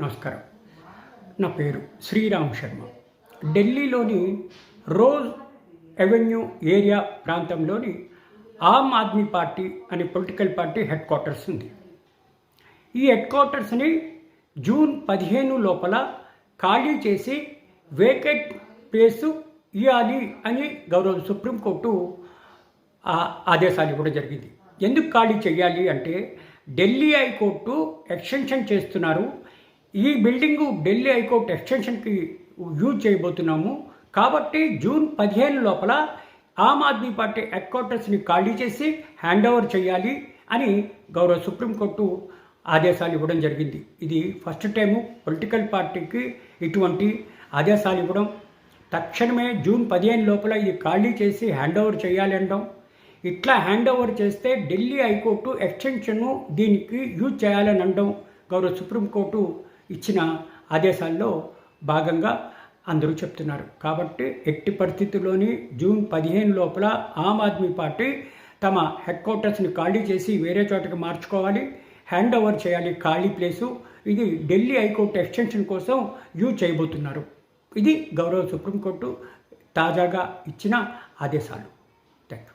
నమస్కారం. నా పేరు శ్రీరామ్ శర్మ. ఢిల్లీలోని రోజ్ అవెన్యూ ఏరియా ప్రాంతంలోని ఆమ్ ఆద్మీ పార్టీ అనే పొలిటికల్ పార్టీ హెడ్ క్వార్టర్స్ ఉంది. ఈ హెడ్ క్వార్టర్స్ని జూన్ పదిహేను లోపల ఖాళీ చేసి వేకెట్ ప్లేసు ఇవ్వాలి అని గౌరవ సుప్రీంకోర్టు ఆ ఆదేశాలు ఇవ్వడం జరిగింది. ఎందుకు ఖాళీ చేయాలి అంటే ఢిల్లీ హైకోర్టు ఎక్స్టెన్షన్ చేస్తున్నారు. ఈ బిల్డింగు ఢిల్లీ హైకోర్టు ఎక్స్టెన్షన్కి యూజ్ చేయబోతున్నాము. కాబట్టి జూన్ పదిహేను లోపల ఆమ్ ఆద్మీ పార్టీ హెడ్ క్వార్టర్స్ని ఖాళీ చేసి హ్యాండ్ ఓవర్ చేయాలి అని గౌరవ సుప్రీంకోర్టు ఆదేశాలు ఇవ్వడం జరిగింది. ఇది ఫస్ట్ టైము పొలిటికల్ పార్టీకి ఇటువంటి ఆదేశాలు ఇవ్వడం. తక్షణమే జూన్ పదిహేను లోపల ఇది ఖాళీ చేసి హ్యాండ్ ఓవర్ చేయాలి అనడం ఇట్లా హ్యాండ్ ఓవర్ చేస్తే ఢిల్లీ హైకోర్టు ఎక్స్టెన్షన్ను దీనికి యూజ్ చేయాలని అనడం గౌరవ సుప్రీంకోర్టు ఇచ్చిన ఆదేశాల్లో భాగంగా అందరూ చెప్తున్నారు. కాబట్టి ఎట్టి పరిస్థితుల్లోని జూన్ పదిహేను లోపల ఆమ్ ఆద్మీ పార్టీ తమ హెడ్ క్వార్టర్స్ని ఖాళీ చేసి వేరే చోటకి మార్చుకోవాలి హ్యాండ్ ఓవర్ చేయాలి ఖాళీ ప్లేసు. ఇది ఢిల్లీ హైకోర్టు ఎక్స్టెన్షన్ కోసం యూజ్ చేయబోతున్నారు. ఇది గౌరవ సుప్రీంకోర్టు తాజాగా ఇచ్చిన ఆదేశాలు. Thank you